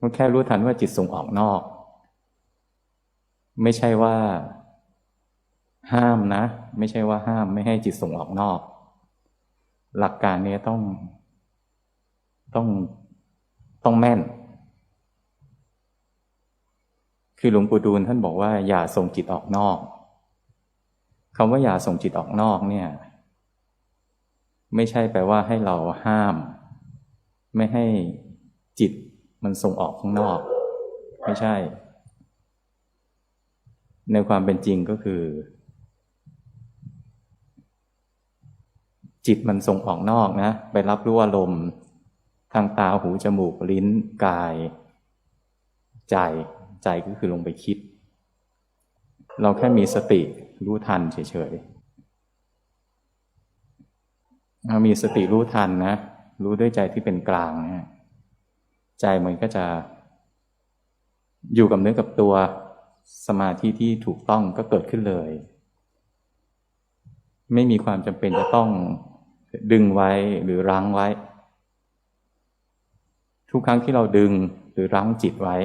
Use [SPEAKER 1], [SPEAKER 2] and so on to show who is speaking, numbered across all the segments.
[SPEAKER 1] มันแค่รู้ทันว่าจิตส่งออกนอก ไม่ใช่ว่า ห้ามนะ ไม่ใช่ว่าห้ามไม่ให้จิตส่งออกนอก หลักการนี้ต้อง ต้องต้องแม่น คือหลวงปู่ดูลท่านบอกว่า อย่าส่งจิตออกนอกคำว่าอย่าส่งจิตออกนอกเนี่ย ไม่ใช่แปลว่าให้เราห้าม ไม่ให้จิต มันส่งออกข้างนอก ไม่ใช่ ในความเป็นจริงก็คือ จิตมันส่งออกนอกนะ ไปรับรู้อารมณ์ ทางตาหูจมูกลิ้นกาย ใจใจก็คือลงไปคิด เราแค่มีสติรู้ทันเฉยๆเรามีสติรู้ทันนะ รู้ด้วยใจที่เป็นกลางนะ ใจมันก็จะ อยู่กับเนื้อกับตัวสมาธิที่ถูกต้องก็เกิดขึ้นเลย ไม่มีความจำเป็นจะต้องดึงไว้หรือรั้งไว้ ทุกครั้งที่เราดึงหรือรั้งจิตไว้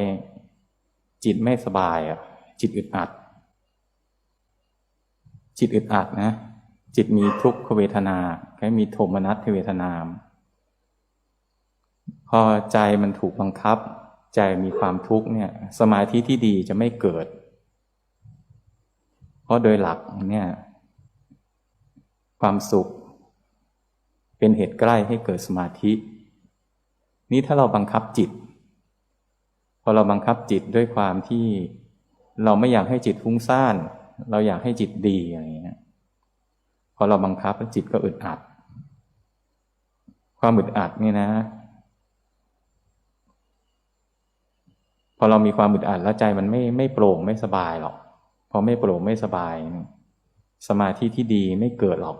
[SPEAKER 1] จิตไม่สบายอะ จิตอึดอัด จิตอึดอัดนะจิตมีทุกขเวทนาแค่มีโทมนัสเวทนาม พอใจมันถูกบังคับ ใจมีความทุกข์เนี่ย สมาธิที่ดีจะไม่เกิด เพราะโดยหลักเนี่ย ความสุข เป็นเหตุใกล้ให้เกิดสมาธิ นี่ถ้าเราบังคับจิต พอเราบังคับจิตด้วยความที่เราไม่อยากให้จิตฟุ้งซ่าน เราอยากให้จิตดีอะไรเงี้ย พอเราบังคับจิตก็อึดอัด ความอึดอัดนี่นะ พอเรามีความอึดอัดแล้วใจมันไม่ไม่โปร่งไม่สบายหรอก พอไม่โปร่งไม่สบาย สมาธิที่ดีไม่เกิดหรอก